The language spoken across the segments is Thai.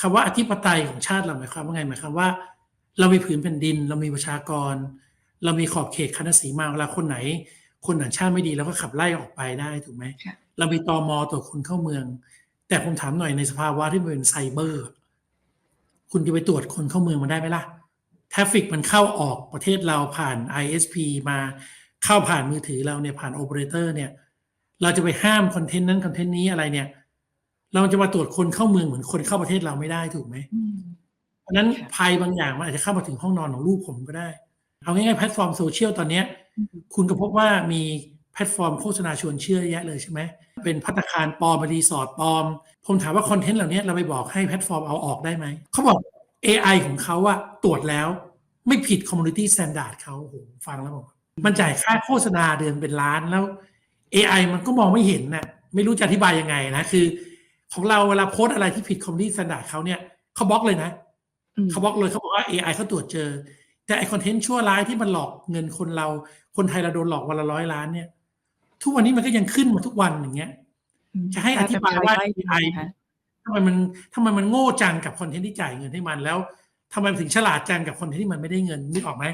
คำว่าอธิปไตยของชาติเราหมายความว่าไงหมายความว่า เรามีผืนแผ่นดิน เรามีประชากร เรามีขอบเขตคณะสีมาเวลาคนไหน คนต่างชาติไม่ดีเราก็ขับไล่ออกไปได้ถูกไหมค่ะเรามีตอมอตรวจคนเข้าเมือง แต่ผมถามหน่อยในสภาวะที่มันเป็นไซเบอร์ คุณจะไปตรวจคนเข้าเมืองมันได้ไหมล่ะทราฟฟิกมันเข้าออกประเทศเราผ่าน ISP มาเข้าผ่านมือถือเราเนี่ยผ่านโอเปอเรเตอร์เนี่ย เราจะไปห้ามคอนเทนต์นั้นคอนเทนต์นี้อะไรเนี่ย เราจะมาตรวจคนเข้าเมืองเหมือนคนเข้าประเทศเราไม่ได้ถูกไหมอืมเพราะฉะนั้นค่ะภัยบางอย่างมันอาจจะเข้ามาถึงห้องนอนของลูกผมก็ได้ เอาง่ายๆแพลตฟอร์มโซเชียลตอนเนี้ยอืมคุณก็พบว่ามีแพลตฟอร์มโฆษณาชวนเชื่อเยอะแยะเลยใช่ไหมเป็นพัตตาคารปลอมเป็นรีสอร์ทปลอม ผมถามว่าคอนเทนต์เหล่านี้เราไปบอกให้แพลตฟอร์มเอาออกได้ไหมเขาบอก AI ของเขาอะตรวจแล้วไม่ผิด Community Standard เขาโอ้โหฟังแล้วบอกมันจ่ายค่าโฆษณาเดือนเป็นล้านแล้ว AI มันก็มองไม่เห็นน่ะไม่รู้จะอธิบายยังไงนะคือ ของเราเวลาโพสต์อะไรที่ผิด Community Standard เขาเนี่ยเขาบล็อกเลยนะอืมเขาบอกเลยเขาบอกว่า AI เขาตรวจเจอ แต่ไอคอนเทนต์ชั่วร้ายที่มันหลอกเงินคนเรา คนไทยเราโดนหลอกวันละร้อยล้านเนี่ย ทุกวันนี้มันก็ยังขึ้นมาทุกวันอย่างเงี้ยอืมจะให้อธิบายว่ากลเป็นภั AI ใกล้ตัวนะคะทำไมมันทำไมมันโง่จังกับคอนเทนต์ที่จ่ายเงินให้มันแล้วทำไมมันถึงฉลาดจังกับคอนเทนต์ที่มันไม่ได้เงินนึกออกไหม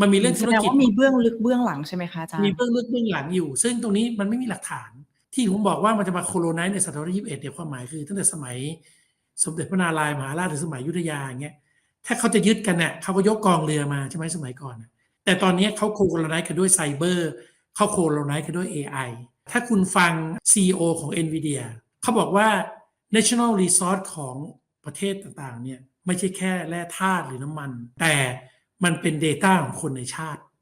มันมีเรื่องแสธุรดงกิจว่ามีเบื้องลึกเบื้องหลังใช่ไหมคะอาจารย์มีเบื้องลึกเบื้องหลังอยู่ ซึ่งตรงนี้มันไม่มีหลักฐาน ที่ผมบอกว่ามันจะมาโคโลไนซ์ในศตวรรษที่21เนี่ยความหมายคือ ตั้งแต่สมัยสมเด็จพระนารายณ์มหาราชหรือสมัยยุทธยาอย่างเงี้ยถ้าเขาจะยึดกันเนี่ยเขาก็ยกกองเรือมาใช่ไหมสมัยก่อน แต่ตอนนี้เขาโคโลไนซ์กันด้วยไซเบอร์เขาโคโลไนซ์กันด้วย AI ถ้าคุณฟัง CEO ของ NVIDIA เขาบอกว่า national resource ของประเทศต่างๆเนี่ยไม่ใช่แค่แร่ธาตุหรือน้ำมัน แต่มันเป็น Data ของคนในชาติ